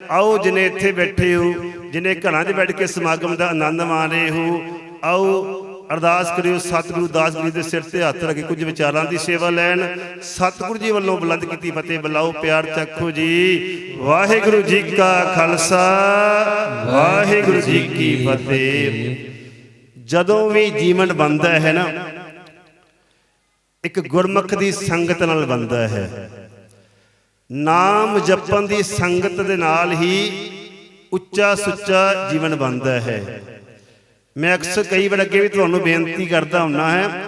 ਆਓ ਜਿਨੇ ਇੱਥੇ ਬੈਠੇ ਹੋ, ਜਿਨੇ ਘਰਾਂ 'ਚ ਬੈਠ ਕੇ ਸਮਾਗਮ ਦਾ ਆਨੰਦ ਮਾਣ ਰਹੇ ਹੋ, ਆਓ ਅਰਦਾਸ ਕਰਿਓ, ਸਤਿਗੁਰੂ ਦਾਸ ਜੀ ਦੇ ਸਿਰ ਤੇ ਹੱਥ ਰੱਖ ਕੇ ਕੁਝ ਵਿਚਾਰਾਂ ਦੀ ਸੇਵਾ ਲੈਣ। ਸਤਿਗੁਰੂ ਜੀ ਵੱਲੋਂ ਬੁਲੰਦ ਕੀਤੀ ਫਤਿਹ, ਬੁਲਾਓ ਪਿਆਰ ਚੱਖੋ ਜੀ। ਵਾਹਿਗੁਰੂ ਜੀ ਕਾ ਖਾਲਸਾ, ਵਾਹਿਗੁਰੂ ਜੀ ਕੀ ਫਤਿਹ। ਜਦੋਂ ਵੀ ਜੀਵਨ ਬੰਦਾ ਹੈ ਨਾ, ਇੱਕ ਗੁਰਮੁਖ ਦੀ ਸੰਗਤ ਨਾਲ ਬੰਦਾ ਹੈ। ਨਾਮ ਜਪਣ ਦੀ ਸੰਗਤ ਦੇ ਨਾਲ ਹੀ ਉੱਚਾ ਸੁੱਚਾ ਜੀਵਨ ਬਣਦਾ ਹੈ। ਮੈਂ ਅਕਸਰ ਕਈ ਵਾਰ ਅੱਗੇ ਵੀ ਤੁਹਾਨੂੰ ਬੇਨਤੀ ਕਰਦਾ ਹੁੰਨਾ ਹੈ,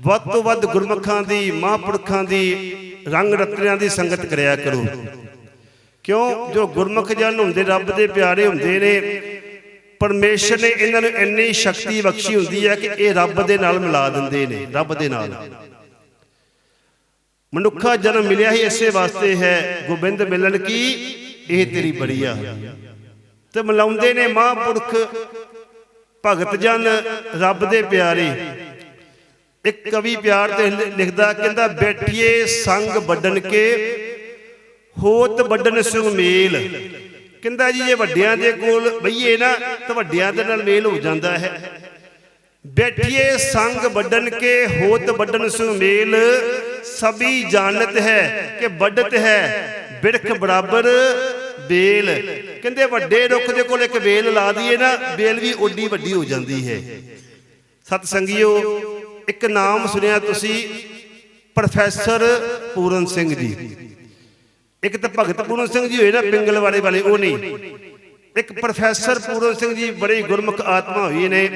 ਵੱਧ ਤੋਂ ਵੱਧ ਗੁਰਮੁਖਾਂ ਦੀ, ਮਹਾਂਪੁਰਖਾਂ ਦੀ, ਰੰਗ ਰਤਨਿਆਂ ਦੀ ਸੰਗਤ ਕਰਿਆ ਕਰੋ। ਕਿਉਂ? ਜੋ ਗੁਰਮੁਖ ਜਨ ਹੁੰਦੇ, ਰੱਬ ਦੇ ਪਿਆਰੇ ਹੁੰਦੇ ਨੇ, ਪਰਮੇਸ਼ਰ ਨੇ ਇਹਨਾਂ ਨੂੰ ਇੰਨੀ ਸ਼ਕਤੀ ਬਖਸ਼ੀ ਹੁੰਦੀ ਹੈ ਕਿ ਇਹ ਰੱਬ ਦੇ ਨਾਲ ਮਿਲਾ ਦਿੰਦੇ ਨੇ, ਰੱਬ ਦੇ ਨਾਲ। ਮਨੁੱਖਾ ਜਨਮ ਮਿਲਿਆ ਹੀ ਇਸੇ ਵਾਸਤੇ ਹੈ ਗੋਬਿੰਦ ਮਿਲਣ ਕੀ? ਇਹ ਤੇਰੀ ਬੜੀਆ ਤੇ ਮਿਲਾਉਂਦੇ ਨੇ ਮਹਾਂਪੁਰਖ ਭਗਤ ਜਨ ਰੱਬ ਦੇ ਪਿਆਰੇ। ਇੱਕ ਕਵੀ ਪਿਆਰ ਤੇ ਲਿਖਦਾ ਕਹਿੰਦਾ ਬੈਠੀਏ ਸੰਗ ਵੱਡਣ ਕੇ ਹੋਤ ਵੱਡਣ ਸੁਮੇਲ ਕਹਿੰਦਾ ਜੀ ਇਹ ਵੱਡਿਆਂ ਦੇ ਕੋਲ ਬਈਏ ਨਾ ਤਾਂ ਵੱਡਿਆਂ ਦੇ ਨਾਲ ਮੇਲ ਹੋ ਜਾਂਦਾ ਹੈ। ਬੈਠੀਏ ਸੰਗ ਵੱਡਨ ਕੇ ਹੋਤ ਵੱਡਨ ਸੁਮੇਲ ਸਭੀ ਜਾਣਤ ਹੈ ਕਿ ਵੱਡਤ ਹੈ ਬਿਰਖ ਬਰਾਬਰ ਬੇਲ। ਕਹਿੰਦੇ ਵੱਡੇ ਰੁੱਖ ਦੇ ਕੋਲ ਇੱਕ ਬੇਲ ਲਾ ਦਈਏ ਨਾ, ਬੇਲ ਵੀ ਓਡੀ ਵੱਡੀ ਹੋ ਜਾਂਦੀ ਹੈ। ਸਤ ਸੰਗਿਓ ਇੱਕ ਨਾਮ ਸੁਣਿਆ ਤੁਸੀਂ, ਪ੍ਰੋਫੈਸਰ ਪੂਰਨ ਸਿੰਘ ਜੀ। ਇੱਕ ਤਾਂ ਭਗਤ ਪੂਰਨ ਸਿੰਘ ਜੀ ਹੋਏ ਨਾ ਪਿੰਗਲਵਾੜੇ ਵਾਲੇ ਉਹ ਨਹੀਂ। ਇੱਕ ਪ੍ਰੋਫੈਸਰ ਪੂਰਨ ਸਿੰਘ ਜੀ ਬੜੀ ਗੁਰਮੁਖ ਆਤਮਾ ਹੋਈ ਨੇ।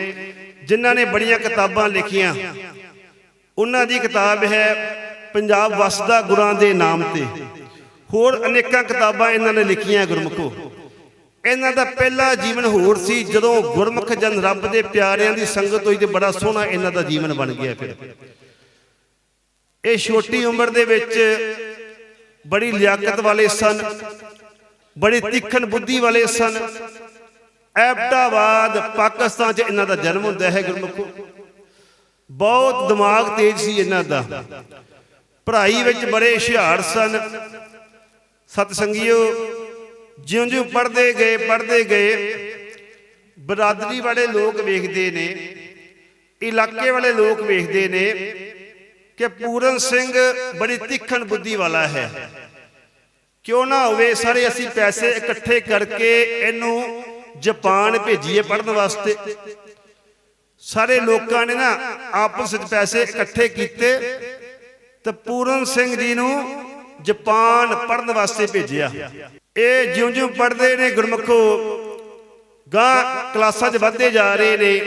ਜਿਨ੍ਹਾਂ ਨੇ ਬੜੀਆਂ ਕਿਤਾਬਾਂ ਲਿਖੀਆਂ। ਉਹਨਾਂ ਦੀ ਕਿਤਾਬ ਹੈ ਪੰਜਾਬ ਵਸਦਾ ਗੁਰਾਂ ਦੇ ਨਾਮ ਤੇ। ਹੋਰ ਅਨੇਕਾਂ ਕਿਤਾਬਾਂ ਇਹਨਾਂ ਨੇ ਲਿਖੀਆਂ ਗੁਰਮੁਖੋ। ਇਹਨਾਂ ਦਾ ਪਹਿਲਾ ਜੀਵਨ ਹੋਰ ਸੀ, ਜਦੋਂ ਗੁਰਮੁਖ ਜਨ ਰੱਬ ਦੇ ਪਿਆਰਿਆਂ ਦੀ ਸੰਗਤ ਹੋਈ ਤੇ ਬੜਾ ਸੋਹਣਾ ਇਹਨਾਂ ਦਾ ਜੀਵਨ ਬਣ ਗਿਆ ਫਿਰ। ਇਹ ਛੋਟੀ ਉਮਰ ਦੇ ਵਿੱਚ ਬੜੀ ਲਿਆਕਤ ਵਾਲੇ ਸਨ, ਬੜੀ ਤਿੱਖਣ ਬੁੱਧੀ ਵਾਲੇ ਸਨ। ਐਬਟਾਬਾਦ ਪਾਕਿਸਤਾਨ 'ਚ ਇਹਨਾਂ ਦਾ ਜਨਮ ਹੁੰਦਾ ਹੈ ਗੁਰਮੁਖੋ। ਬਹੁਤ ਦਿਮਾਗ ਤੇਜ਼ ਸੀ ਇਹਨਾਂ ਦਾ। ਪੜ੍ਹਾਈ ਵਿੱਚ ਬੜੇ ਹੁਸ਼ਿਆਰ ਸਨ। ਸਤ ਸੰਗਿਓ ਜਿਉਂ-ਜਿਉਂ ਪੜ੍ਹਦੇ ਗਏ ਪੜ੍ਹਦੇ ਗਏ, ਬਰਾਦਰੀ ਵਾਲੇ ਲੋਕ ਵੇਖਦੇ ਨੇ, ਇਲਾਕੇ ਵਾਲੇ ਲੋਕ ਵੇਖਦੇ ਨੇ ਕਿ ਪੂਰਨ ਸਿੰਘ ਬੜੀ ਤਿੱਖਣ ਬੁੱਧੀ ਵਾਲਾ ਹੈ। ਕਿਉਂ ਨਾ ਹੋਵੇ, ਸਾਰੇ ਅਸੀਂ ਪੈਸੇ ਇਕੱਠੇ ਕਰਕੇ ਇਹਨੂੰ ਜਾਪਾਨ ਭੇਜੀਏ ਪੜਨ ਵਾਸਤੇ। ਸਾਰੇ ਲੋਕਾਂ ਨੇ ਨਾ ਆਪਸ ਵਿੱਚ ਪੈਸੇ ਇਕੱਠੇ ਕੀਤੇ ਤੇ ਪੂਰਨ ਸਿੰਘ ਜੀ ਨੂੰ ਜਾਪਾਨ ਪੜਨ ਵਾਸਤੇ ਭੇਜਿਆ। ਇਹ ਜਿਉਂ-ਜਿਉਂ ਪੜਦੇ ਨੇ ਗੁਰਮਖੋ ਗਾਂ ਕਲਾਸਾਂ 'ਚ ਵੱਧਦੇ ਜਾ ਰਹੇ ਨੇ।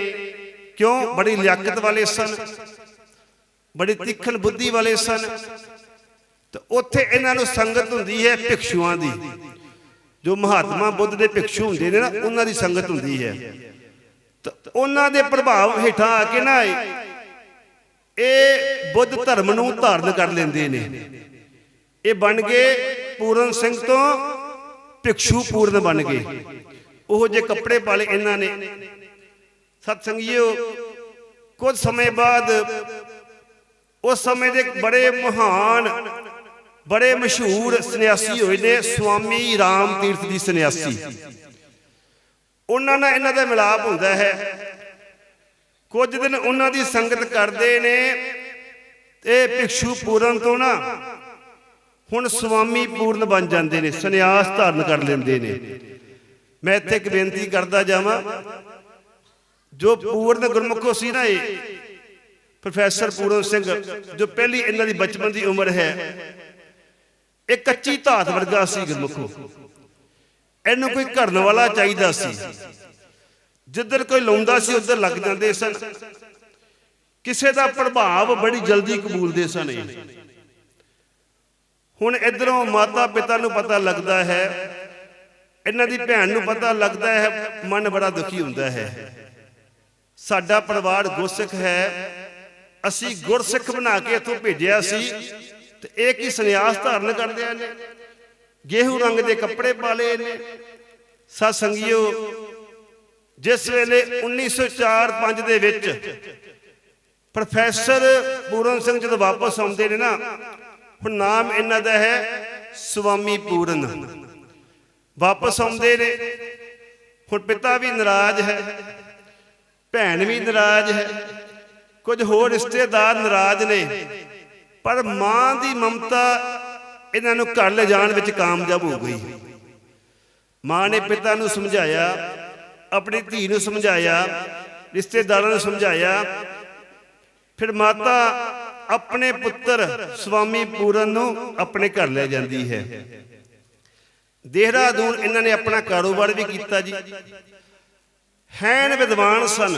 ਕਿਉਂ? ਬੜੀ ਲਿਆਕਤ ਵਾਲੇ ਸਨ। ਬੜੀ ਤਿੱਖਣ ਬੁੱਧੀ ਵਾਲੇ ਸਨ। ਤੇ ਉੱਥੇ ਇਹਨਾਂ ਨੂੰ ਸੰਗਤ ਹੁੰਦੀ ਹੈ ਭਿਕਸ਼ੂਆਂ ਦੀ। ਜੋ ਮਹਾਤਮਾ ਬੁੱਧ ਦੇ ਭਿਕਸ਼ੂ ਹੁੰਦੇ ਨੇ ਨਾ ਉਹਨਾਂ ਦੀ ਸੰਗਤ ਹੁੰਦੀ ਹੈ। ਤੇ ਉਹਨਾਂ ਦੇ ਪ੍ਰਭਾਵ ਹੇਠਾਂ ਆ ਕੇ ਨਾ ਇਹ ਬੁੱਧ ਧਰਮ ਨੂੰ ਧਾਰਨ ਕਰ ਲੈਂਦੇ ਨੇ। ਇਹ ਬਣ ਗਏ ਪੂਰਨ ਸਿੰਘ ਤੋਂ ਭਿਕਸ਼ੂ ਪੂਰਨ ਬਣ ਗਏ। ਉਹ ਜੇ ਕੱਪੜੇ ਪਾਲੇ ਇਹਨਾਂ ਨੇ। ਸਤ ਸੰਗਿਓ ਕੁਝ ਸਮੇਂ ਬਾਅਦ ਉਸ ਸਮੇਂ ਦੇ ਬੜੇ ਮਹਾਨ ਬੜੇ ਮਸ਼ਹੂਰ ਸੰਨਿਆਸੀ ਹੋਏ ਨੇ, ਸੁਆਮੀ ਰਾਮ ਤੀਰਥ ਦੀ ਸੰਨਿਆਸੀ। ਉਹਨਾਂ ਨਾਲ ਇਹਨਾਂ ਦਾ ਮਿਲਾਪ ਹੁੰਦਾ ਹੈ। ਕੁਝ ਦਿਨ ਉਹਨਾਂ ਦੀ ਸੰਗਤ ਕਰਦੇ ਨੇ, ਤੇ ਭਿਕਸ਼ੂ ਪੂਰਨ ਤੋਂ ਨਾ ਹੁਣ ਸੁਆਮੀ ਪੂਰਨ ਬਣ ਜਾਂਦੇ ਨੇ, ਸੰਨਿਆਸ ਧਾਰਨ ਕਰ ਲੈਂਦੇ ਨੇ। ਮੈਂ ਇੱਥੇ ਇੱਕ ਬੇਨਤੀ ਕਰਦਾ ਜਾਵਾਂ, ਜੋ ਪੂਰਨ ਗੁਰਮੁਖੋ ਸੀ ਨਾ ਇਹ, ਪ੍ਰੋਫੈਸਰ ਪੂਰਨ ਸਿੰਘ, ਜੋ ਪਹਿਲੀ ਇਹਨਾਂ ਦੀ ਬਚਪਨ ਦੀ ਉਮਰ ਹੈ ਇਹ ਕੱਚੀ ਧਾਤ ਵਰਗਾ ਸੀ ਗੁਰਮੁਖੋ ਇਹਨੂੰ ਕੋਈ ਘੜਨ ਵਾਲਾ ਚਾਹੀਦਾ ਸੀ। ਜਿੱਧਰ ਕੋਈ ਲਾਉਂਦਾ ਸੀ, ਉਧਰ ਲੱਗ ਜਾਂਦੇ ਸਨ। ਕਿਸੇ ਦਾ ਪ੍ਰਭਾਵ ਬੜੀ ਜਲਦੀ ਕਬੂਲਦੇ ਸਨ ਇਹ। ਹੁਣ ਇਧਰੋਂ ਮਾਤਾ ਪਿਤਾ ਨੂੰ ਪਤਾ ਲੱਗਦਾ ਹੈ, ਇਹਨਾਂ ਦੀ ਭੈਣ ਨੂੰ ਪਤਾ ਲੱਗਦਾ ਹੈ, ਮਨ ਬੜਾ ਦੁਖੀ ਹੁੰਦਾ ਹੈ। ਸਾਡਾ ਪਰਿਵਾਰ ਗੁਰਸਿੱਖ ਹੈ। ਅਸੀਂ ਗੁਰਸਿੱਖ ਬਣਾ ਕੇ ਇੱਥੋਂ ਭੇਜਿਆ ਸੀ। ਤੇ ਇਹ ਕੀ ਸੰਨਿਆਸ ਧਾਰਨ ਕਰਦੇ ਨੇ ਗੇਹੂ ਰੰਗ ਦੇ ਕੱਪੜੇ ਪਾ ਲਏ ਨੇ ਸਤ ਸੰਗਿਓ ਜਿਸ ਵੇਲੇ 1904-5 ਦੇ ਵਿੱਚ ਪ੍ਰੋਫੈਸਰ ਪੂਰਨ ਸਿੰਘ ਜਦੋਂ ਵਾਪਸ ਆਉਂਦੇ ਨੇ ਨਾ, ਹੁਣ ਨਾਮ ਇਹਨਾਂ ਦਾ ਹੈ ਸੁਆਮੀ ਪੂਰਨ। ਵਾਪਸ ਆਉਂਦੇ ਨੇ, ਹੁਣ ਪਿਤਾ ਵੀ ਨਾਰਾਜ਼ ਹੈ, ਭੈਣ ਵੀ ਨਾਰਾਜ਼ ਹੈ, ਕੁਝ ਹੋਰ ਰਿਸ਼ਤੇਦਾਰ ਨਾਰਾਜ਼ ਨੇ। ਪਰ ਮਾਂ ਦੀ ਮਮਤਾ ਇਹਨਾਂ ਨੂੰ ਘਰ ਲੈ ਜਾਣ ਵਿੱਚ ਕਾਮਯਾਬ ਹੋ ਗਈ। ਮਾਂ ਨੇ ਪਿਤਾ ਨੂੰ ਸਮਝਾਇਆ, ਆਪਣੀ ਧੀ ਨੂੰ ਸਮਝਾਇਆ, ਰਿਸ਼ਤੇਦਾਰਾਂ ਨੂੰ ਸਮਝਾਇਆ। ਫਿਰ ਮਾਤਾ ਆਪਣੇ ਪੁੱਤਰ ਸੁਆਮੀ ਪੂਰਨ ਨੂੰ ਆਪਣੇ ਘਰ ਲੈ ਜਾਂਦੀ ਹੈ। ਦੇਹਰਾਦੂਨ ਇਹਨਾਂ ਨੇ ਆਪਣਾ ਕਾਰੋਬਾਰ ਵੀ ਕੀਤਾ ਜੀ। ਹੈਨ ਵਿਦਵਾਨ ਸਨ,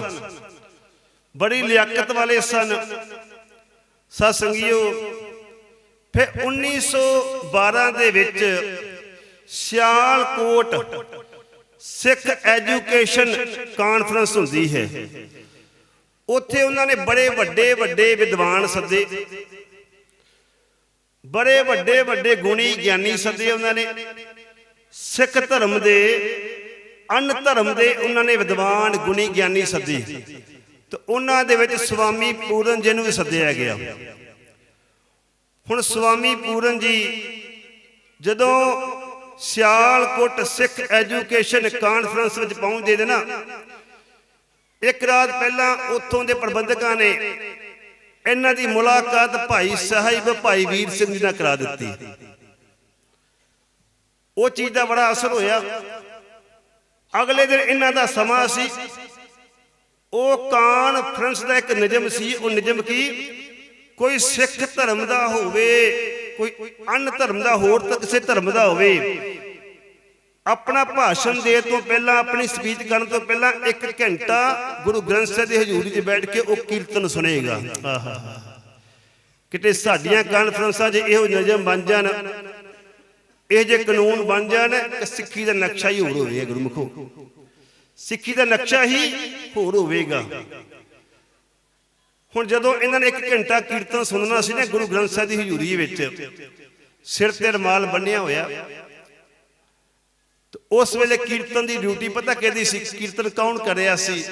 ਬੜੀ ਲਿਆਕਤ ਵਾਲੇ ਸਨ। ਸਤ ਸੰਗਿਓ ਫਿਰ 1912 ਦੇ ਵਿੱਚ ਸਿਆਲਕੋਟ ਸਿੱਖ ਐਜੂਕੇਸ਼ਨ ਕਾਨਫਰੰਸ ਹੁੰਦੀ ਹੈ। ਉੱਥੇ ਉਹਨਾਂ ਨੇ ਬੜੇ ਵੱਡੇ ਵੱਡੇ ਵਿਦਵਾਨ ਸੱਦੇ। ਬੜੇ ਵੱਡੇ ਵੱਡੇ ਗੁਣੀ ਗਿਆਨੀ ਸੱਦੇ ਉਹਨਾਂ ਨੇ। ਸਿੱਖ ਧਰਮ ਦੇ ਅਨ ਧਰਮ ਦੇ ਉਹਨਾਂ ਨੇ ਵਿਦਵਾਨ ਗੁਣੀ ਗਿਆਨੀ ਸੱਦੇ। ਤੇ ਉਹਨਾਂ ਦੇ ਵਿੱਚ ਸੁਆਮੀ ਪੂਰਨ ਜੀ ਨੂੰ ਵੀ ਸੱਦਿਆ ਗਿਆ। ਹੁਣ ਸੁਆਮੀ ਪੂਰਨ ਜੀ ਜਦੋਂ ਸਿਆਲਕੋਟ ਸਿੱਖ ਐਜੂਕੇਸ਼ਨ ਕਾਨਫਰੰਸ ਵਿੱਚ ਪਹੁੰਚਦੇ ਨੇ ਨਾ, ਇੱਕ ਰਾਤ ਪਹਿਲਾਂ ਉੱਥੋਂ ਦੇ ਪ੍ਰਬੰਧਕਾਂ ਨੇ ਇਹਨਾਂ ਦੀ ਮੁਲਾਕਾਤ ਭਾਈ ਸਾਹਿਬ, ਭਾਈ ਵੀਰ ਸਿੰਘ ਜੀ ਨਾਲ ਕਰਾ ਦਿੱਤੀ। ਉਹ ਚੀਜ਼ ਦਾ ਬੜਾ ਅਸਰ ਹੋਇਆ। ਅਗਲੇ ਦਿਨ ਇਹਨਾਂ ਦਾ ਸਮਾਂ ਸੀ। ਉਹ ਕਾਨਫਰੰਸ ਦਾ ਇੱਕ ਨਿਯਮ ਸੀ, ਉਹ ਨਿਯਮ ਕੀ? ਕੋਈ ਸਿੱਖ ਧਰਮ ਦਾ ਹੋਵੇ, ਕੋਈ ਅਨ ਧਰਮ ਦਾ, ਹੋਰ ਤਾਂ ਕਿਸੇ ਧਰਮ ਦਾ ਹੋਵੇ, ਆਪਣਾ ਭਾਸ਼ਣ ਦੇ ਤੋਂ ਪਹਿਲਾਂ, ਆਪਣੀ ਸਪੀਚ ਕਰਨ ਤੋਂ ਪਹਿਲਾਂ 1 ਘੰਟਾ ਗੁਰੂ ਗ੍ਰੰਥ ਸਾਹਿਬ ਦੀ ਹਜ਼ੂਰੀ 'ਚ ਬੈਠ ਕੇ ਉਹ ਕੀਰਤਨ ਸੁਣੇਗਾ। ਕਿਤੇ ਸਾਡੀਆਂ ਕਾਨਫਰੰਸਾਂ 'ਚ ਇਹੋ ਨਿਯਮ ਬਣ ਜਾਣ, ਇਹ ਜੇ ਕਾਨੂੰਨ ਬਣ ਜਾਣ ਕਿ ਸਿੱਖੀ ਦਾ ਨਕਸ਼ਾ ਹੀ ਹੋਰ ਹੋਵੇਗਾ ਗੁਰਮੁਖੋ। ਸਿੱਖੀ ਦਾ ਨਕਸ਼ਾ ਹੀ ਹੋਰ ਹੋਵੇਗਾ। ਹੁਣ ਜਦੋਂ ਇਹਨਾਂ ਨੇ ਇੱਕ ਘੰਟਾ ਕੀਰਤਨ ਸੁਣਨਾ ਸੀ ਨਾ ਗੁਰੂ ਗ੍ਰੰਥ ਸਾਹਿਬ ਦੀ ਹਜ਼ੂਰੀ ਵਿੱਚ, ਸਿਰ ਤੇ ਰਮਾਲ ਬੰਨਿਆ ਹੋਇਆ, ਤੇ ਉਸ ਵੇਲੇ ਕੀਰਤਨ ਦੀ ਡਿਊਟੀ ਪਤਾ ਕਿਹਦੀ ਸੀ? ਕੀਰਤਨ ਕੌਣ ਕਰ ਰਿਹਾ ਸੀ?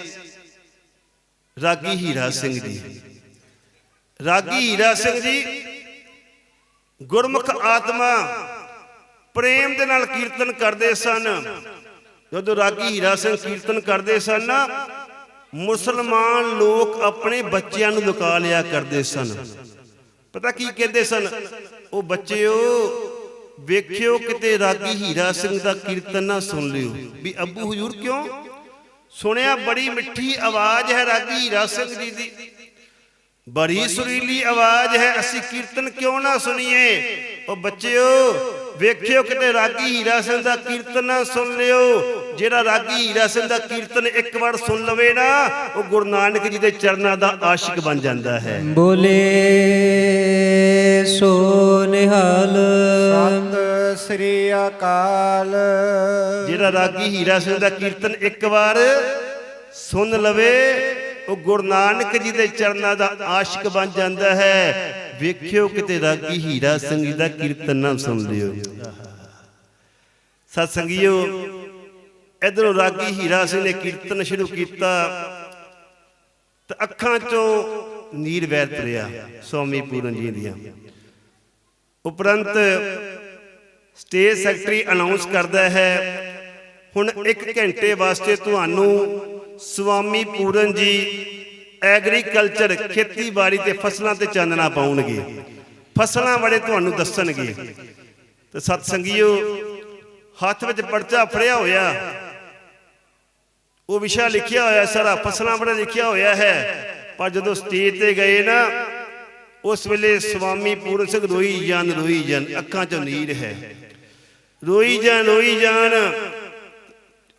ਰਾਗੀ ਹੀਰਾ ਸਿੰਘ ਜੀ। ਰਾਗੀ ਹੀਰਾ ਸਿੰਘ ਜੀ ਗੁਰਮੁਖ ਆਤਮਾ ਪ੍ਰੇਮ ਦੇ ਨਾਲ ਕੀਰਤਨ ਕਰਦੇ ਸਨ। ਜਦੋਂ ਰਾਗੀ ਹੀਰਾ ਸਿੰਘ ਕੀਰਤਨ ਕਰਦੇ ਸਨ ਨਾ, ਮੁਸਲਮਾਨ ਲੋਕ ਆਪਣੇ ਬੱਚਿਆਂ ਨੂੰ ਲੁਕਾ ਲਿਆ ਕਰਦੇ ਸਨ। ਪਤਾ ਕੀ ਕਹਿੰਦੇ ਸਨ? ਉਹ ਬੱਚਿਓ, ਵੇਖਿਓ ਕਿਤੇ ਰਾਗੀ ਹੀਰਾ ਸਿੰਘ ਦਾ ਕੀਰਤਨ ਨਾ ਸੁਣ ਲਿਓ। ਵੀ ਅੱਬੂ ਹਜੂਰ ਕਿਉਂ? ਸੁਣਿਆ ਬੜੀ ਮਿੱਠੀ ਆਵਾਜ਼ ਹੈ ਰਾਗੀ ਹੀਰਾ ਸਿੰਘ ਜੀ ਦੀ। ਬੜੀ ਸੁਰੀਲੀ ਆਵਾਜ਼ ਹੈ, ਅਸੀਂ ਕੀਰਤਨ ਕਿਉਂ ਨਾ ਸੁਣੀਏ? ਉਹ ਬੱਚਿਓ ਵੇਖਿਓ ਕਿਤੇ ਰਾਗੀ ਹੀਰਾ ਸਿੰਘ ਦਾ ਕੀਰਤਨ ਨਾ ਸੁਣ ਲਿਓ। ਜਿਹੜਾ ਰਾਗੀ ਹੀਰਾ ਸਿੰਘ ਦਾ ਕੀਰਤਨ ਇੱਕ ਵਾਰ ਸੁਣ ਲਵੇ ਨਾ ਉਹ ਗੁਰੂ ਨਾਨਕ ਜੀ ਦੇ ਚਰਨਾਂ ਦਾ ਆਸ਼ਿਕ ਬਣ ਜਾਂਦਾ ਹੈ। ਬੋਲੇ ਸੋ ਨਿਹਾਲ ਸਤਿ ਸ੍ਰੀ ਅਕਾਲ। ਜਿਹੜਾ ਰਾਗੀ ਹੀਰਾ ਸਿੰਘ ਦਾ ਕੀਰਤਨ ਇੱਕ ਵਾਰ ਸੁਣ ਲਵੇ ਉਹ ਗੁਰੂ ਨਾਨਕ ਜੀ ਦੇ ਚਰਨਾਂ ਦਾ ਆਸ਼ਿਕ ਬਣ ਜਾਂਦਾ ਹੈ। ਵੇਖਿਓ ਕਿਤੇ ਰਾਗੀ ਹੀਰਾ ਸਿੰਘ ਜੀ ਦਾ ਕੀਰਤਨ ਨਾ ਸੁਣ ਲਿਓ ਸਤ ਸੰਗਿਓ, ਇਧਰੋਂ ਰਾਗੀ ਹੀਰਾ ਸਿੰਘ ਨੇ ਕੀਰਤਨ ਸ਼ੁਰੂ ਕੀਤਾ, ਤੇ ਅੱਖਾਂ ਚੋਂ ਨੀਰ ਵਹਿ ਤੁਰਿਆ ਸਵਾਮੀ ਪੂਰਨ ਜੀ ਦੀਆਂ। ਉਪਰੰਤ ਸਟੇਜ ਸੈਕਟਰੀ ਅਨਾਉਂਸ ਕਰਦਾ ਹੈ, ਹੁਣ 1 ਘੰਟੇ ਵਾਸਤੇ ਤੁਹਾਨੂੰ ਸਵਾਮੀ ਪੂਰਨ ਜੀ ਐਗਰੀਕਲਚਰ ਖੇਤੀਬਾੜੀ ਤੇ ਫਸਲਾਂ ਤੇ ਚਾਨਣਾ ਪਾਉਣਗੇ। ਫਸਲਾਂ ਬਾਰੇ ਤੁਹਾਨੂੰ ਦੱਸਣਗੇ। ਤੇ ਸਤ ਸੰਗੀਓ ਹੱਥ ਵਿੱਚ ਪਰਚਾ ਫੜਿਆ ਹੋਇਆ। ਉਹ ਵਿਸ਼ਾ ਲਿਖਿਆ ਹੋਇਆ ਸਾਰਾ, ਫਸਲਾਂ ਬਾਰੇ ਲਿਖਿਆ ਹੋਇਆ ਹੈ। ਪਰ ਜਦੋਂ ਸਟੇਜ ਤੇ ਗਏ ਨਾ, ਉਸ ਵੇਲੇ ਸੁਆਮੀ ਪੂਰਨ ਸਿੰਘ ਰੋਈ ਜਾਨ ਰੋਈ ਜਾਨ, ਅੱਖਾਂ 'ਚੋਂ ਨੀਰ ਹੈ। ਰੋਈ ਜਾਨ ਰੋਈ ਜਾਨ।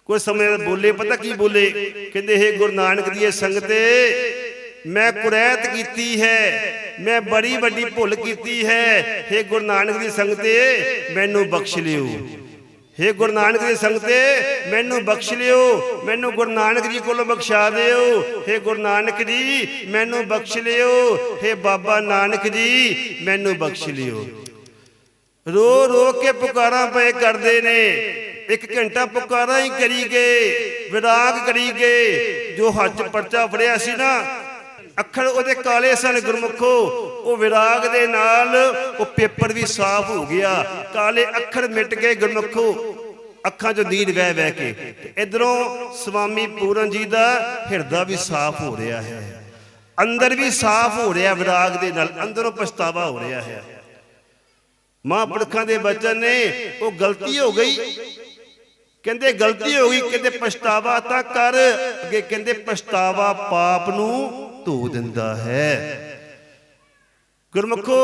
ਕੁਝ ਸਮੇਂ ਬੋਲੇ, ਪਤਾ ਕੀ ਬੋਲੇ? ਕਹਿੰਦੇ, ਹੇ ਗੁਰੂ ਨਾਨਕ ਦੀ ਸੰਗਤ, ਮੈਂ ਕੁਰੈਤ ਕੀਤੀ ਹੈ, ਮੈਂ ਬੜੀ ਵੱਡੀ ਭੁੱਲ ਕੀਤੀ ਹੈ। ਹੇ ਗੁਰੂ ਨਾਨਕ ਦੀ ਸੰਗਤ, ਮੈਨੂੰ ਬਖਸ਼ ਲਿਓ। ਹੇ ਗੁਰੂ ਨਾਨਕ ਦੇ ਸੰਗਤੇ, ਮੈਨੂੰ ਬਖਸ਼ ਲਿਓ। ਮੈਨੂੰ ਗੁਰੂ ਨਾਨਕ ਜੀ ਕੋਲੋਂ ਬਖਸ਼ਾ ਦਿਓ। ਹੇ ਗੁਰੂ ਨਾਨਕ ਜੀ, ਮੈਨੂੰ ਬਖਸ਼ ਲਿਓ। ਹੇ ਬਾਬਾ ਨਾਨਕ ਜੀ, ਮੈਨੂੰ ਬਖਸ਼ ਲਿਓ। ਰੋ ਰੋ ਕੇ ਪੁਕਾਰਾਂ ਪਏ ਕਰਦੇ ਨੇ। ਇੱਕ ਘੰਟਾ ਪੁਕਾਰਾਂ ਹੀ ਕਰੀ ਗਏ ਵਿਰਾਗ ਕਰੀ ਗਏ ਜੋ ਹੱਥ ਪਰਚਾ ਫੜਿਆ ਸੀ ਨਾ, ਅੱਖਰ ਉਹਦੇ ਕਾਲੇ ਸਨ ਗੁਰਮੁਖੋ, ਉਹ ਵਿਰਾਗ ਦੇ ਨਾਲ ਉਹ ਪੇਪਰ ਵੀ ਸਾਫ਼ ਹੋ ਗਿਆ, ਕਾਲੇ ਅੱਖਰ ਮਿਟ ਗਏ ਗੁਰਮੁਖੋ, ਅੱਖਾਂ 'ਚੋਂ ਨੀਰ ਵਹਿ ਵਹਿ ਕੇ, ਇਧਰੋਂ ਸਵਾਮੀ ਪੂਰਨ ਜੀ ਦਾ ਹਿਰਦਾ ਵੀ ਸਾਫ਼ ਹੋ ਰਿਹਾ ਹੈ, ਅੰਦਰ ਵੀ ਸਾਫ਼ ਹੋ ਰਿਹਾ ਵਿਰਾਗ ਦੇ ਨਾਲ, ਅੰਦਰੋਂ ਪਛਤਾਵਾ ਹੋ ਰਿਹਾ ਹੈ। ਮਹਾਂਪੁਰਖਾਂ ਦੇ ਬਚਨ ਨੇ, ਉਹ ਗਲਤੀ ਹੋ ਗਈ। ਕਹਿੰਦੇ ਗਲਤੀ ਹੋ ਗਈ, ਕਹਿੰਦੇ ਪਛਤਾਵਾ ਤਾਂ ਕਰ। ਅੱਗੇ ਕਹਿੰਦੇ ਪਛਤਾਵਾ ਪਾਪ ਨੂੰ ਧੋ ਦਿੰਦਾ ਹੈ। ਗੁਰਮੁਖੋ,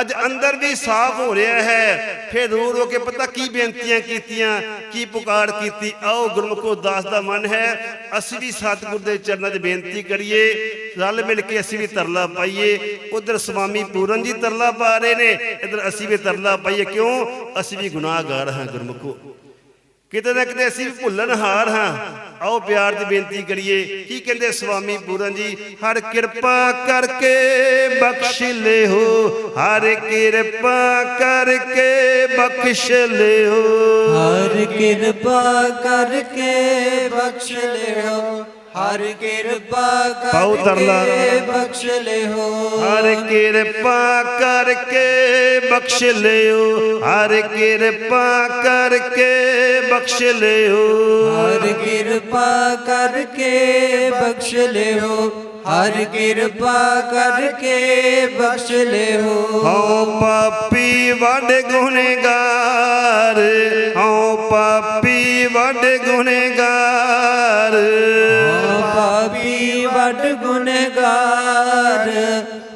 ਅੱਜ ਅੰਦਰ ਵੀ ਸਾਫ਼ ਹੋ ਰਿਹਾ ਹੈ। ਫਿਰ ਰੋ ਰੋ ਕੇ ਪਤਾ ਕੀ ਬੇਨਤੀਆਂ ਕੀਤੀਆਂ, ਕੀ ਪੁਕਾਰ ਕੀਤੀ। ਆਓ ਗੁਰਮੁਖੋ, ਦਾਸ ਦਾ ਮਨ ਹੈ। ਅਸੀਂ ਵੀ ਸਤਿਗੁਰ ਦੇ ਚਰਨਾਂ 'ਚ ਬੇਨਤੀ ਕਰੀਏ। ਰਲ ਮਿਲ ਕੇ ਅਸੀਂ ਵੀ ਤਰਲਾ ਪਾਈਏ। ਉਧਰ ਸਵਾਮੀ ਪੂਰਨ ਜੀ ਤਰਲਾ ਪਾ ਰਹੇ ਨੇ। ਇਧਰ ਅਸੀਂ ਵੀ ਤਰਲਾ ਪਾਈਏ। ਕਿਉਂ? ਅਸੀਂ ਵੀ ਗੁਨਾਹਗਾਰ ਹਾਂ ਗੁਰਮੁਖੋ। ਕਿਤੇ ਨਾ ਕਿਤੇ ਅਸੀਂ ਵੀ ਭੁੱਲਣ ਹਾਰ ਹਾਂ। ਆਓ ਪਿਆਰ ਦੀ ਬੇਨਤੀ ਕਰੀਏ। ਕੀ ਕਹਿੰਦੇ ਸਵਾਮੀ ਪੂਰਨ ਜੀ? ਹਰ ਕਿਰਪਾ ਕਰਕੇ ਬਖਸ਼ ਲਿਓ। ਹਰ ਕਿਰਪਾ ਕਰਕੇ ਬਖਸ਼ ਲਿਓ। ਹਰ ਕਿਰਪਾ ਕਰਕੇ ਬਖਸ਼ ਲਿਓ। ਹਰ ਕਿਰਪਾ। ਕਰਕੇ ਬਖਸ਼ ਲਿਓ। ਹਰ ਕਿਰਪਾ ਕਰਕੇ ਬਖਸ਼ ਲਿਓ। ਹਰ ਕਿਰਪਾ ਕਰਕੇ ਬਖਸ਼ ਲਿਓ। ਹਰ ਕਿਰਪਾ ਕਰਕੇ ਬਖਸ਼ ਲਿਓ। ਹਰ ਕਿਰਪਾ ਕਰਕੇ ਬਖਸ਼ ਲਿਓ। ਹਉ ਪਾਪੀ ਵੱਡ ਗੁਨੇਗਾਰ। ਹਉ ਪਾਪੀ ਵੱਡ ਗੁਨੇਗਾਰ। ਵੱਡ ਗੁਨੇਗਾਰ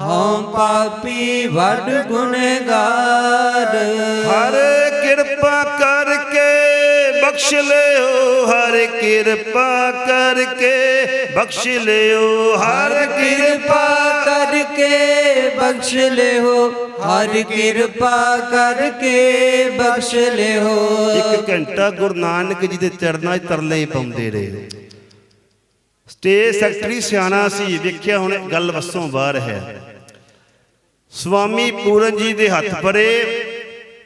ਹਉ ਪਾਪੀ ਵੱਡ ਗੁਨੇਗਾਰ। ਹਰ ਕਿਰਪਾ ਕਰਕੇ ਬਖਸ਼ ਲਿਓ ਹਰ ਕਿਰਪਾ ਕਰਕੇ ਬਖਸ਼ ਲਿਓ ਹਰ ਕਿਰਪਾ ਕਰਕੇ ਬਖਸ਼ ਲਿਓ ਹਰ ਕਿਰਪਾ ਕਰਕੇ ਬਖਸ਼ ਲਿਓ। ਇੱਕ ਘੰਟਾ ਗੁਰੂ ਨਾਨਕ ਜੀ ਦੇ ਚਰਨਾਂ 'ਚ ਤਰਲੇ ਪਾਉਂਦੇ ਰਹੇ। ਸਟੇਜ ਸੈਕਟਰੀ ਸਿਆਣਾ ਸੀ, ਵੇਖਿਆ ਹੁਣ ਗੱਲ ਵਸੋਂ ਬਾਹਰ ਹੈ। ਸਵਾਮੀ ਪੂਰਨ ਜੀ ਦੇ ਹੱਥ ਫੜੇ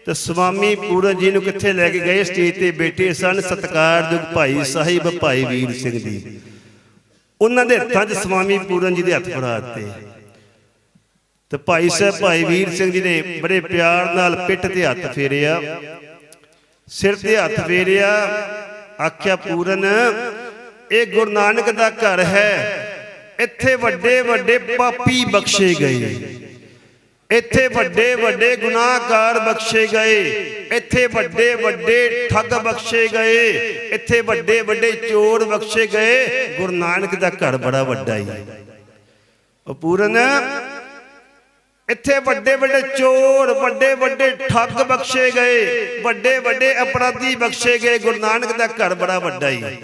ਤੇ ਸਵਾਮੀ ਪੂਰਨ ਜੀ ਨੂੰ ਕਿੱਥੇ ਲੈ ਕੇ ਗਏ? ਸਟੇਜ ਤੇ ਬੈਠੇ ਸਨ ਸਤਕਾਰਯੋਗ ਭਾਈ ਸਾਹਿਬ ਭਾਈ ਵੀਰ ਸਿੰਘ ਜੀ। ਉਹਨਾਂ ਦੇ ਹੱਥਾਂ 'ਚ ਸਵਾਮੀ ਪੂਰਨ ਜੀ ਦੇ ਹੱਥ ਫੜਾ ਦਿੱਤੇ। ਤੇ ਭਾਈ ਸਾਹਿਬ ਭਾਈ ਵੀਰ ਸਿੰਘ ਜੀ ਨੇ ਬੜੇ ਪਿਆਰ ਨਾਲ ਪਿੱਠ ਤੇ ਹੱਥ ਫੇਰਿਆ। ਸਿਰ ਤੇ ਹੱਥ ਫੇਰਿਆ। ਆਖਿਆ, ਪੂਰਨ ਇਹ ਗੁਰੂ ਨਾਨਕ ਦਾ ਘਰ ਹੈ। ਇੱਥੇ ਵੱਡੇ ਵੱਡੇ ਪਾਪੀ ਬਖਸ਼ੇ ਗਏ। ਇੱਥੇ ਵੱਡੇ ਵੱਡੇ ਗੁਨਾਹਗਾਰ ਬਖਸ਼ੇ ਗਏ। ਇੱਥੇ ਵੱਡੇ ਵੱਡੇ ਠੱਗ ਬਖਸ਼ੇ ਗਏ। ਇੱਥੇ ਵੱਡੇ ਵੱਡੇ ਚੋਰ ਬਖਸ਼ੇ ਗਏ। ਗੁਰੂ ਨਾਨਕ ਦਾ ਘਰ ਬੜਾ ਵੱਡਾ ਹੀ। ਉਹ ਪੂਰਨ ਇੱਥੇ ਵੱਡੇ ਵੱਡੇ ਚੋਰ, ਵੱਡੇ ਵੱਡੇ ਠੱਗ ਬਖਸ਼ੇ ਗਏ। ਵੱਡੇ ਵੱਡੇ ਅਪਰਾਧੀ ਬਖਸ਼ੇ ਗਏ। ਗੁਰੂ ਨਾਨਕ ਦਾ ਘਰ ਬੜਾ ਵੱਡਾ ਹੈ।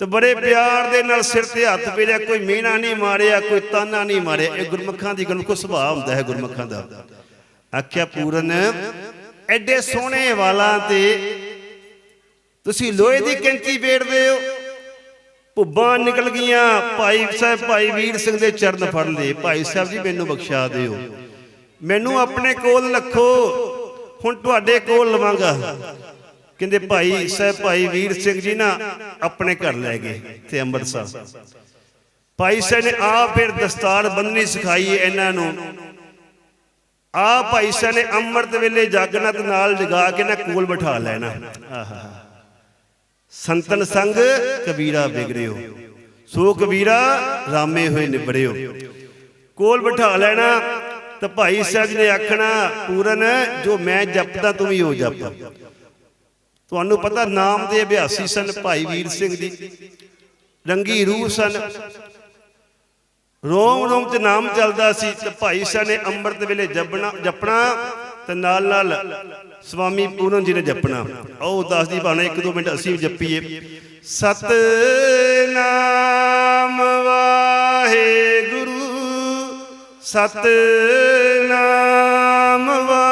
ਤੇ ਬੜੇ ਪਿਆਰ ਦੇ ਨਾਲ ਸਿਰ ਤੇ ਹੱਥ ਫੇਰਿਆ ਕੋਈ ਮੀਣਾ ਨਹੀਂ ਮਾਰਿਆ, ਕੋਈ ਤਾਨਾ ਨਹੀਂ ਮਾਰਿਆ। ਇਹ ਗੁਰਮੁਖਾਂ ਦੀ ਗੱਲ ਗੁਰਮੁਖ ਸੁਭਾਅ ਹੁੰਦਾ ਹੈ ਗੁਰਮੁਖਾਂ ਦਾ। ਆਖਿਆ ਪੂਰਨ, ਐਡੇ ਸੋਹਣੇ ਵਾਲਾਂ ਤੇ ਤੁਸੀਂ ਲੋਹੇ ਦੀ ਕੈਂਚੀ ਵੇੜਦੇ ਹੋ। ਭੁੱਬਾਂ ਨਿਕਲ ਗਈਆਂ, ਭਾਈ ਸਾਹਿਬ, ਭਾਈ ਵੀਰ ਸਿੰਘ ਦੇ ਚਰਨ ਫੜ ਲਏ ਭਾਈ ਸਾਹਿਬ ਜੀ, ਮੈਨੂੰ ਬਖਸ਼ਾ ਦਿਓ। ਮੈਨੂੰ ਆਪਣੇ ਕੋਲ ਰੱਖੋ। ਹੁਣ ਤੁਹਾਡੇ ਕੋਲ ਲਵਾਂਗਾ। ਕਹਿੰਦੇ ਭਾਈ ਸਾਹਿਬ ਭਾਈ ਵੀਰ ਸਿੰਘ ਜੀ ਨਾ ਆਪਣੇ ਘਰ ਲੈ ਗਏ ਤੇ ਅੰਮ੍ਰਿਤਸਰ। ਭਾਈ ਸਾਹਿਬ ਨੇ ਆ ਫਿਰ ਦਸਤਾਰ ਬੰਨਣੀ ਸਿਖਾਈ ਇਹਨਾਂ ਨੂੰ। ਆ ਭਾਈ ਸਾਹਿਬ ਨੇ ਅੰਮ੍ਰਿਤ ਵੇਲੇ ਜਾਗਣਾ ਤੇ ਨਾਲ ਜਗਾ ਕੇ ਨਾ ਕੋਲ ਬਿਠਾ ਲੈਣਾ। ਆਹਾ। ਸੰਤਨ ਸੰਗ ਕਬੀਰਾ ਬਿਗੜਿਓ ਸੋ ਕਬੀਰਾ ਰਾਮੇ ਹੋਏ ਨਿਬੜਿਓ। ਕੋਲ ਬਿਠਾ ਲੈਣਾ। ਤਾਂ ਭਾਈ ਸਾਹਿਬ ਨੇ ਆਖਣਾ ਪੂਰਨ ਜੋ ਮੈਂ ਜਪਦਾ ਤੂੰ ਵੀ ਹੋ ਜਪ। ਤੁਹਾਨੂੰ ਪਤਾ ਨਾਮ ਦੇ ਅਭਿਆਸੀ ਸਨ ਭਾਈ ਵੀਰ ਸਿੰਘ ਜੀ। ਰੰਗੀ ਰੂਹ ਸਨ। ਰੋਮ ਰੋਮ ਤੇ ਨਾਮ ਚੱਲਦਾ ਸੀ ਤੇ ਭਾਈ ਸਾਹਿਬ ਨੇ ਅੰਮ੍ਰਿਤ ਵੇਲੇ ਜਪਣਾ ਜਪਣਾ ਤੇ ਨਾਲ ਨਾਲ ਸਵਾਮੀ ਪੂਰਨ ਜੀ ਨੇ ਜਪਣਾ। ਆਓ ਦਾਸ ਦੀ ਬਾਣਾ ਇੱਕ ਦੋ ਮਿੰਟ ਅਸੀਂ ਜਪੀਏ ਸਤ ਨਾਮ ਵਾਹਿਗੁਰੂ ਸਤ ਨਾਮ ਵਾਹਿਗੁਰੂ।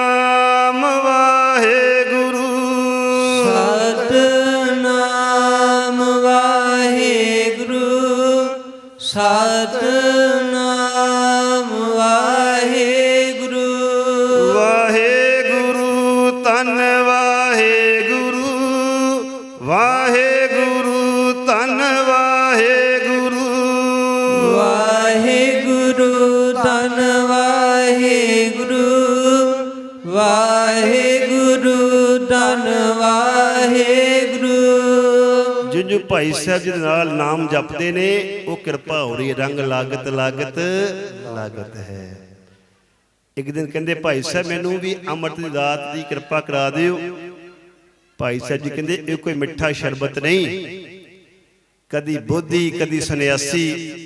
ਵਾਹਿਗੁਰੂ ਵਾਹਿਗੁਰੂ, ਧੰਨ ਵਾਹਿਗੁਰੂ। ਜਿਉਂ ਜਿਉਂ ਭਾਈ ਸਾਹਿਬ ਜੀ ਦੇ ਨਾਲ ਨਾਮ ਜਪਦੇ ਨੇ, ਉਹ ਕਿਰਪਾ ਹੋ ਰਹੀ ਹੈ। ਰੰਗ ਲਾਗਤ ਲਾਗਤ ਲਾਗਤ ਹੈ। ਇੱਕ ਦਿਨ ਕਹਿੰਦੇ, ਭਾਈ ਸਾਹਿਬ, ਮੈਨੂੰ ਵੀ ਅੰਮ੍ਰਿਤ ਦੀ ਦਾਤ ਦੀ ਕਿਰਪਾ ਕਰਾ ਦਿਓ। ਭਾਈ ਸਾਹਿਬ ਜੀ ਕਹਿੰਦੇ, ਇਹ ਕੋਈ ਮਿੱਠਾ ਸ਼ਰਬਤ ਨਹੀਂ। ਕਦੀ ਬੋਧੀ, ਕਦੀ ਸੰਨਿਆਸੀ।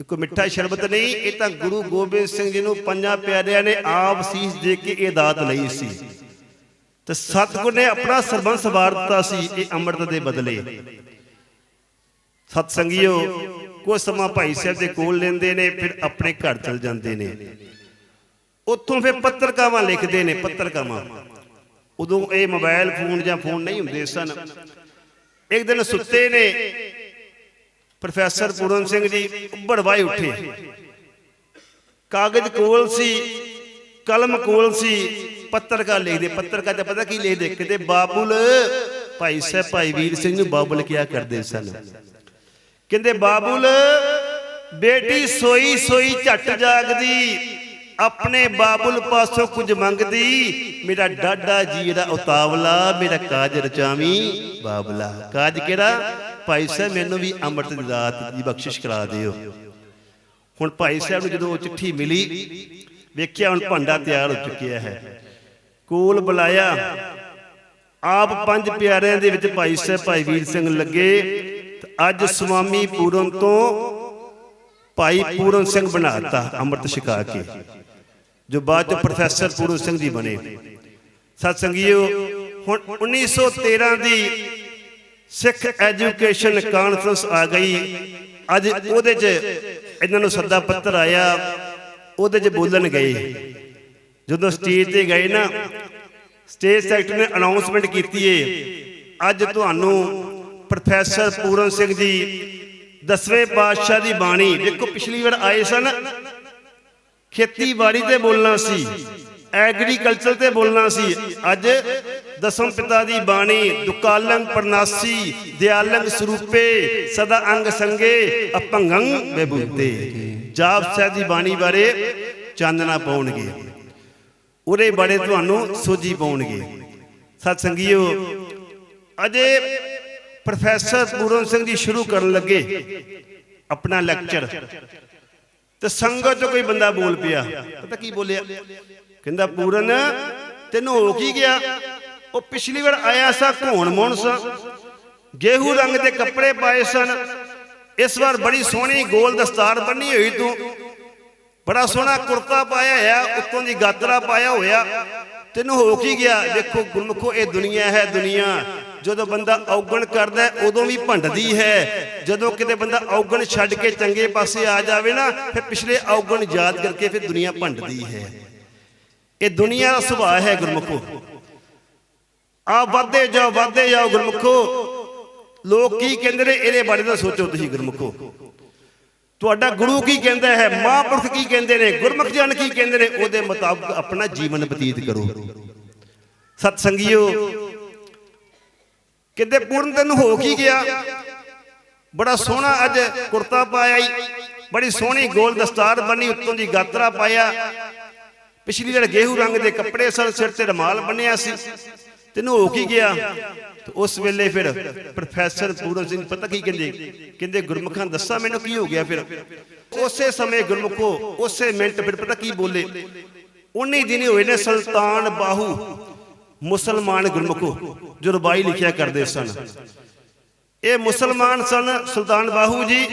ਇਹ ਕੋਈ ਮਿੱਠਾ ਸ਼ਰਬਤ ਨਹੀਂ, ਇਹ ਤਾਂ ਗੁਰੂ ਗੋਬਿੰਦ ਸਿੰਘ ਜੀ ਨੂੰ ਪੰਜਾਂ ਪਿਆਰਿਆਂ ਨੇ ਆਪ ਸੀਸ ਦੇ ਕੇ ਇਹ ਦਾਤ ਲਈ ਸੀ। ਤੇ ਸਤਿਗੁਰ ਨੇ ਆਪਣਾ ਸਰਬੰਸ ਵਾਰ ਦਿੱਤਾ ਸੀ, ਇਹ ਅੰਮ੍ਰਿਤ ਦੇ ਬਦਲੇ। ਸਤ ਸੰਗਿਓ ਕੁਝ ਸਮਾਂ ਭਾਈ ਸਾਹਿਬ ਦੇ ਕੋਲ ਲੈਂਦੇ ਨੇ, ਫਿਰ ਆਪਣੇ ਘਰ ਚਲ ਜਾਂਦੇ ਨੇ। ਉੱਥੋਂ ਫਿਰ ਪੱਤਰਕਾਵਾਂ ਲਿਖਦੇ ਨੇ ਪੱਤਰਕਾਵਾਂ ਉਦੋਂ ਇਹ ਮੋਬਾਈਲ ਫੋਨ ਜਾਂ ਫੋਨ ਨਹੀਂ ਹੁੰਦੇ ਸਨ। ਇੱਕ ਦਿਨ ਸੁੱਤੇ ਨੇ ਪ੍ਰੋਫੈਸਰ ਪੂਰਨ ਸਿੰਘ ਜੀ ਉੱਭੜ ਉੱਠੇ। ਕਾਗਜ਼ ਕੋਲ ਸੀ, ਕਲਮ ਕੋਲ ਸੀ, ਪੱਤਰਕਾਰ ਲਿਖਦੇ, ਪੱਤਰਕਾਰ ਤੇ ਪਤਾ ਕੀ ਲਿਖਦੇ, ਕਿਤੇ ਬਾਬੁਲ, ਭਾਈ ਸਾਹਿਬ, ਭਾਈ ਵੀਰ ਸਿੰਘ ਨੂੰ ਬਾਬੁਲ ਕਿਹਾ ਕਰਦੇ ਸਨ। ਕਹਿੰਦੇ, ਬਾਬੁਲ, ਬੇਟੀ ਸੋਈ ਸੋਈ ਝੱਟ ਜਾਗਦੀ ਆਪਣੇ ਬਾਬੁਲ ਪਾਸੋਂ ਕੁਝ ਮੰਗਦੀ। ਮੇਰਾ ਡਾਡਾ ਜੀ ਜਿਹੜਾ ਉਤਾਵਲਾ, ਮੇਰਾ ਕਾਜ ਰਚਾਵੀਂ ਬਾਬਲਾ, ਕਾਜ ਕਿਹੜਾ? ਭਾਈ ਸਾਹਿਬ, ਮੈਨੂੰ ਵੀ ਅੰਮ੍ਰਿਤ ਦੀ ਦਾਤ ਦੀ ਬਖਸ਼ਿਸ਼ ਕਰਾ ਦਿਓ। ਹੁਣ ਭਾਈ ਸਾਹਿਬ ਨੂੰ ਜਦੋਂ ਉਹ ਚਿੱਠੀ ਮਿਲੀ, ਵੇਖਿਆ ਹੁਣ ਭਾਂਡਾ ਤਿਆਰ ਹੋ ਚੁੱਕਿਆ ਹੈ। ਕੋਲ ਬੁਲਾਇਆ। ਆਪ ਪੰਜ ਪਿਆਰਿਆਂ ਦੇ ਵਿੱਚ ਭਾਈ ਸਾਹਿਬ, ਭਾਈ ਵੀਰ ਸਿੰਘ ਲੱਗੇ। ਅੱਜ ਸੁਆਮੀ ਪੂਰਨ ਤੋਂ ਭਾਈ ਪੂਰਨ ਸਿੰਘ ਬਣਾਤਾ ਅੰਮ੍ਰਿਤ ਛਕਾ ਕੇ। ਜੋ ਬਾਅਦ ਚ ਪ੍ਰੋਫੈਸਰ ਪੂਰਨ ਸਿੰਘ ਜੀ ਬਣੇ। ਸਤ ਸੰਗੀਓ ਹੁਣ 1913 ਦੀ ਸਿੱਖ ਐਜੂਕੇਸ਼ਨ ਕਾਨਫਰੰਸ ਆ ਗਈ। ਅੱਜ ਉਹਦੇ 'ਚ ਇਹਨਾਂ ਨੂੰ ਸੱਦਾ ਪੱਤਰ ਆਇਆ, ਉਹਦੇ 'ਚ ਬੋਲਣ ਗਏ। ਜਦੋਂ ਸਟੇਜ ਤੇ ਗਏ ਨਾ, ਸਟੇਜ ਸੈਕਟਰ ਨੇ ਅਨਾਉਂਸਮੈਂਟ ਕੀਤੀ ਏ। ਅੱਜ ਤੁਹਾਨੂੰ ਪ੍ਰੋਫੈਸਰ ਪੂਰਨ ਸਿੰਘ ਜੀ ਦਸਵੇਂ ਪਾਤਸ਼ਾਹ ਦੀ ਬਾਣੀ। ਦੇਖੋ ਪਿਛਲੀ ਵਾਰ ਆਏ ਸਨ। ਖੇਤੀਬਾੜੀ ਤੇ ਬੋਲਣਾ ਸੀ, ਐਗਰੀਕਲਚਰ ਤੇ ਬੋਲਣਾ ਸੀ। ਅੱਜ ਦਸਮ ਪਿਤਾ ਦੀ ਬਾਣੀ ਦੁਕਾਲੰਗ ਪਰਨਾਸੀ ਦਿਆਲੰਗ ਸਰੂਪੇ, ਸਦਾ ਅੰਗ ਸੰਗੇ, ਅਪੰਗੰ ਬੇਬੂਤੇ ਜਾਪ ਸਾਹਿਬ ਦੀ ਬਾਣੀ ਬਾਰੇ ਚਾਨਣਾ ਪਾਉਣਗੇ। ਉਹਦੇ ਬਾਰੇ ਤੁਹਾਨੂੰ ਸੋਝੀ ਪਾਉਣਗੇ। ਸਤ ਸੰਗੀਓ ਅਜੇ ਪ੍ਰੋਫੈਸਰ ਪੂਰਨ ਸਿੰਘ ਜੀ ਸ਼ੁਰੂ ਕਰਨ ਲੱਗੇ ਆਪਣਾ ਲੈਕਚਰ ਤੇ ਸੰਗਤ ਚੋਂ ਕੋਈ ਬੰਦਾ ਬੋਲ ਪਿਆ। ਪਤਾ ਕੀ ਬੋਲਿਆ? ਕਹਿੰਦਾ ਪੂਰਨ ਤੈਨੂੰ ਹੋ ਕੀ ਗਿਆ? ਉਹ ਪਿਛਲੀ ਵਾਰ ਆਇਆ ਸਾ ਘੋਣ ਮੋਣ ਸਾ। ਗੇਹੂ ਰੰਗ ਦੇ ਕੱਪੜੇ ਪਾਏ ਸਨ। ਇਸ ਵਾਰ ਬੜੀ ਸੋਹਣੀ ਗੋਲ ਦਸਤਾਰ ਬੰਨੀ ਹੋਈ ਤੂੰ। ਬੜਾ ਸੋਹਣਾ ਕੁਰਤਾ ਪਾਇਆ ਹੋਇਆ ਉੱਤੋਂ ਦੀ ਗਾਤਰਾ ਪਾਇਆ ਹੋਇਆ। ਤੈਨੂੰ ਹੋ ਕੀ ਗਿਆ? ਦੇਖੋ ਗੁਰਮੁਖੋ ਇਹ ਦੁਨੀਆ ਹੈ ਦੁਨੀਆ। ਜਦੋਂ ਬੰਦਾ ਔਗਣ ਕਰਦਾ ਉਦੋਂ ਵੀ ਭੰਡਦੀ ਹੈ। ਜਦੋਂ ਕਿਤੇ ਬੰਦਾ ਔਗਣ ਛੱਡ ਕੇ ਚੰਗੇ ਪਾਸੇ ਆ ਜਾਵੇ ਨਾ, ਫਿਰ ਪਿਛਲੇ ਔਗਣ ਯਾਦ ਕਰਕੇ ਫਿਰ ਦੁਨੀਆ ਭੰਡਦੀ ਹੈ। ਇਹ ਦੁਨੀਆ ਦਾ ਸੁਭਾਅ ਹੈ ਗੁਰਮੁਖੋ। ਆ ਵਾਧੇ ਜਾਓ ਵਾਧੇ ਜਾਓ ਗੁਰਮੁਖੋ। ਲੋਕ ਕੀ ਕਹਿੰਦੇ ਨੇ, ਇਹਦੇ ਬਾਰੇ ਤਾਂ ਸੋਚੋ ਤੁਸੀਂ ਗੁਰਮੁਖੋ। ਤੁਹਾਡਾ ਗੁਰੂ ਕੀ ਕਹਿੰਦਾ ਹੈ, ਮਹਾਂਪੁਰਖ ਕੀ ਕਹਿੰਦੇ ਨੇ, ਗੁਰਮੁਖ ਜਨ ਕੀ ਕਹਿੰਦੇ ਨੇ, ਉਹਦੇ ਮੁਤਾਬਕ ਆਪਣਾ ਜੀਵਨ ਬਤੀਤ ਕਰੋ। ਸਤ ਸੰਗਿਓ ਕਿਤੇ ਪੂਰਨ ਤੈਨੂੰ ਹੋ ਕੀ ਗਿਆ? ਬੜਾ ਸੋਹਣਾ ਅੱਜ ਕੁਰਤਾ ਪਾਇਆ ਈ। ਬੜੀ ਸੋਹਣੀ ਗੋਲ ਦਸਤਾਰ ਬੰਨੀ, ਉੱਤੋਂ ਦੀ ਗਾਤਰਾ ਪਾਇਆ। ਪਿਛਲੀ ਜਿਹੜੇ ਗੇਹੂ ਰੰਗ ਦੇ ਕੱਪੜੇ ਸਨ ਸਿਰ ਤੇ ਰਮਾਲ ਬੰਨਿਆ ਸੀ। ਤੈਨੂੰ ਹੋ ਕੀ ਗਿਆ? ਤੇ ਉਸ ਵੇਲੇ ਫਿਰ ਪ੍ਰੋਫੈਸਰ ਪੂਰਨ ਸਿੰਘ, ਪਤਾ ਕੀ ਕਹਿੰਦੇ? ਕਹਿੰਦੇ, ਗੁਰਮੁਖਾਂ ਦੱਸਾਂ ਮੈਨੂੰ ਕੀ ਹੋ ਗਿਆ ਫਿਰ? ਉਸੇ ਸਮੇਂ ਗੁਰਮੁਖੋ ਉਸੇ ਮਿੰਟ ਫਿਰ ਪਤਾ ਕੀ ਬੋਲੇ? ਉਨੀ ਦਿਨ ਹੋਏ ਨੇ ਸੁਲਤਾਨ ਬਾਹੂ। ਮੁਸਲਮਾਨ ਗੁਰਮੁਖੋ, ਜੋ ਰਬਾਈ ਲਿਖਿਆ ਕਰਦੇ ਸਨ। ਇਹ ਮੁਸਲਮਾਨ ਸਨ ਸੁਲਤਾਨ ਬਾਹੂ ਜੀ,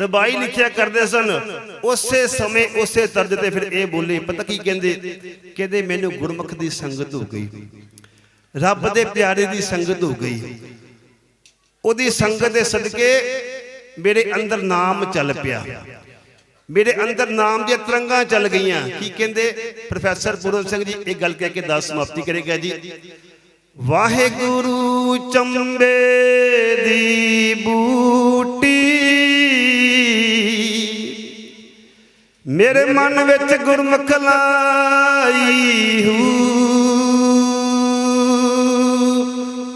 ਰਬਾਈ ਲਿਖਿਆ ਕਰਦੇ ਸਨ। ਉਸੇ ਸਮੇਂ, ਉਸੇ ਤਰਜ ਤੇ ਫਿਰ ਇਹ ਬੋਲੇ, ਪਤਾ ਕੀ ਕਹਿੰਦੇ? ਕਹਿੰਦੇ, ਮੈਨੂੰ ਗੁਰਮੁਖ ਦੀ ਸੰਗਤ ਹੋ ਗਈ। ਰੱਬ ਦੇ ਪਿਆਰੇ ਦੀ ਸੰਗਤ ਹੋ ਗਈ। ਉਹਦੀ ਸੰਗਤ ਦੇ ਸਦਕੇ ਮੇਰੇ ਅੰਦਰ ਨਾਮ ਚੱਲ ਪਿਆ। ਮੇਰੇ ਅੰਦਰ ਨਾਮ ਦੀਆਂ ਤਰੰਗਾਂ ਚੱਲ ਗਈਆਂ। ਕੀ ਕਹਿੰਦੇ? ਪ੍ਰੋਫੈਸਰ ਪੂਰਨ ਸਿੰਘ ਜੀ, ਇਹ ਗੱਲ ਕਹਿ ਕੇ ਦਾਸ ਸਮਾਪਤੀ ਕਰੇਗਾ ਜੀ। ਵਾਹਿਗੁਰੂ ਚੰਬੇ ਦੀ ਬੂਟੀ। ਮੇਰੇ ਮਨ ਵਿੱਚ ਗੁਰਮੁਖ ਲਾਈ ਹੂ।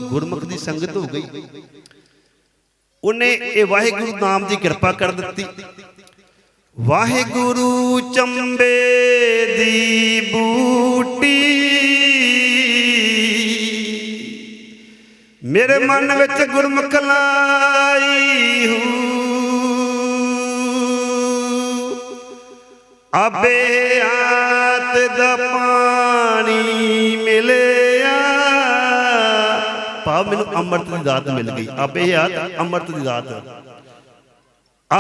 ਗੁਰਮੁਖ ਦੀ ਸੰਗਤ ਹੋ ਗਈ। ਉਹਨੇ ਇਹ ਵਾਹਿਗੁਰੂ ਨਾਮ ਦੀ ਕਿਰਪਾ ਕਰ ਦਿੱਤੀ। ਵਾਹਿਗੁਰੂ ਚੰਬੇ ਦੀ ਬੂਟੀ। ਮੇਰੇ ਮਨ ਵਿੱਚ ਗੁਰਮੁਖ ਲਾਈ ਹੂ। ਅਬੇ ਆਤ ਦਾ ਪਾਣੀ ਮਿਲਿਆ। ਭਾਵ ਮੈਨੂੰ ਅੰਮ੍ਰਿਤ ਦੀ ਦਾਤ ਮਿਲ ਗਈ। ਅਬੇ ਆਤ ਅੰਮ੍ਰਿਤ ਦੀ ਦਾਤ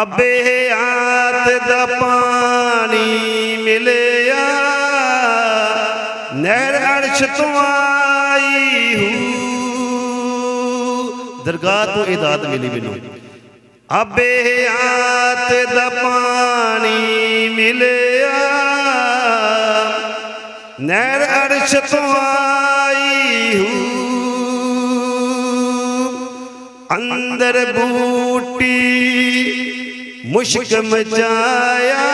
ਅਬੇ ਆਤ ਦਾ ਪਾਣੀ ਮਿਲਿਆ। ਨਹਿਰ ਅਰਸ਼ ਤੋਂ ਆਈ ਹੂ। ਦਰਗਾਹ ਤੋਂ ਇਹ ਦਾਤ ਮਿਲੀ ਮੈਨੂੰ। ਅਬੇ ਆਤ ਦਾ ਪਾਣੀ ਮਿਲਿਆ। ਨਹਿਰ ਅਰਸ਼ ਤੋਂ ਆਈ ਹੂ। ਅੰਦਰ ਬੂਟੀ ਮੁਸ਼ਕ ਮਚਾਇਆ।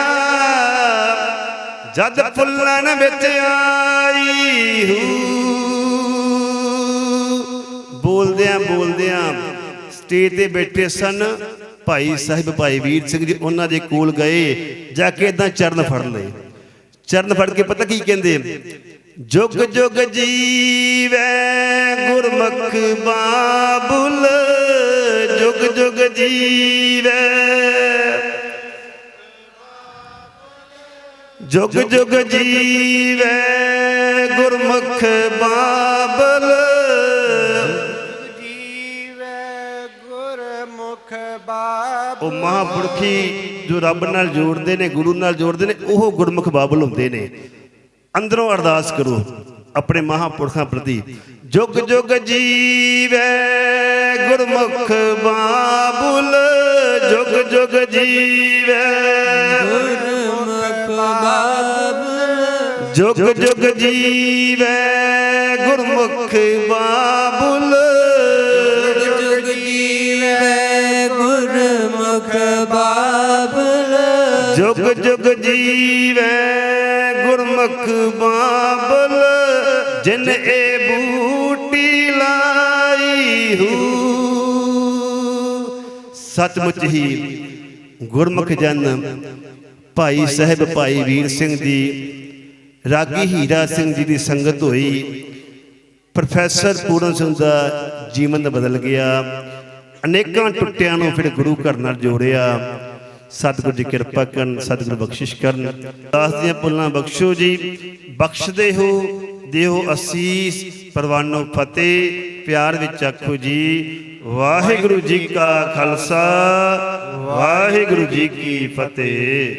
ਜਦ ਫੁੱਲਣ ਵਿੱਚ ਆਈ ਹੂ। ਬੋਲਦਿਆਂ ਬੋਲਦਿਆਂ ਸਟੇਜ ਤੇ ਬੈਠੇ ਸਨ। ਭਾਈ ਸਾਹਿਬ ਭਾਈ ਵੀਰ ਸਿੰਘ ਜੀ ਉਹਨਾਂ ਦੇ ਕੋਲ ਗਏ। ਜਾ ਕੇ ਇਦਾਂ ਚਰਨ ਫੜ ਲਏ। ਚਰਨ ਫੜ ਕੇ ਪਤਾ ਕੀ ਕਹਿੰਦੇ? ਜੁਗ ਜੁਗ ਜੀਵੈ ਗੁਰਮੁਖ ਬਾਬੁਲ। ਜੁਗ ਜੁਗ ਜੀਵੈ। ਜੁਗ ਜੁਗ ਜੀਵੈ, ਗੁਰਮੁਖ ਬਾਬਲ। ਉਹ ਮਹਾਂਪੁਰਖੀ ਜੋ ਰੱਬ ਨਾਲ ਜੋੜਦੇ ਨੇ, ਗੁਰੂ ਨਾਲ ਜੋੜਦੇ ਨੇ, ਉਹ ਗੁਰਮੁਖ ਬਾਬਲ ਹੁੰਦੇ ਨੇ। ਅੰਦਰੋਂ ਅਰਦਾਸ ਕਰੋ ਆਪਣੇ ਮਹਾਂਪੁਰਖਾਂ ਪ੍ਰਤੀ ਜੁਗ ਜੁਗ ਜੀਵੈ ਗੁਰਮੁਖ ਬਾਬੁਲ ਜੁਗ ਜੁਗ ਜੀਵੈ ਗੁਰਮੁਖ ਬਾਬਲ ਜੁਗ ਜੁਗ ਜੀਵੈ ਗੁਰਮੁਖ ਬਾਬੁਲ। ਜੁਗ ਜੀਵੈ ਗੁਰਮੁਖ ਬਾਬਲ ਜੁਗ ਜੁਗ ਜੀਵੈ ਗੁਰਮੁਖ ਬਾਬਲ। ਜਿਨ ਲਾਈ ਹੂ। ਸਤਮੁੱਚ ਹੀ ਗੁਰਮੁਖ ਜਨ ਭਾਈ ਸਾਹਿਬ ਭਾਈ ਵੀਰ ਸਿੰਘ ਦੀ ਰਾਗੀ ਹੀਰਾ ਸਿੰਘ ਜੀ ਦੀ ਸੰਗਤ ਹੋਈ। ਪ੍ਰੋਫੈਸਰ ਪੂਰਨ ਸਿੰਘ ਦਾ ਜੀਵਨ ਬਦਲ ਗਿਆ। ਅਨੇਕਾਂ ਟੁੱਟਿਆਂ ਨੂੰ ਫਿਰ ਗੁਰੂ ਘਰ ਨਾਲ ਜੋੜਿਆ। ਸਤਿਗੁਰ ਦੀ ਕਿਰਪਾ ਕਰਨ, ਸਤਿਗੁਰ ਬਖਸ਼ਿਸ਼ ਕਰਨ। ਦਾਸ ਦੀਆਂ ਪੁੱਲਾਂ ਬਖਸ਼ੋ ਜੀ, ਬਖਸ਼ਦੇ ਹੋ, ਦਿਓ ਅਸੀਸ। ਪਰਵਾਨੋ ਫਤਿਹ ਪਿਆਰ ਵਿੱਚ ਆਖੋ ਜੀ ਵਾਹਿਗੁਰੂ ਜੀ ਕਾ ਖਾਲਸਾ ਵਾਹਿਗੁਰੂ ਜੀ ਕੀ ਫਤਿਹ।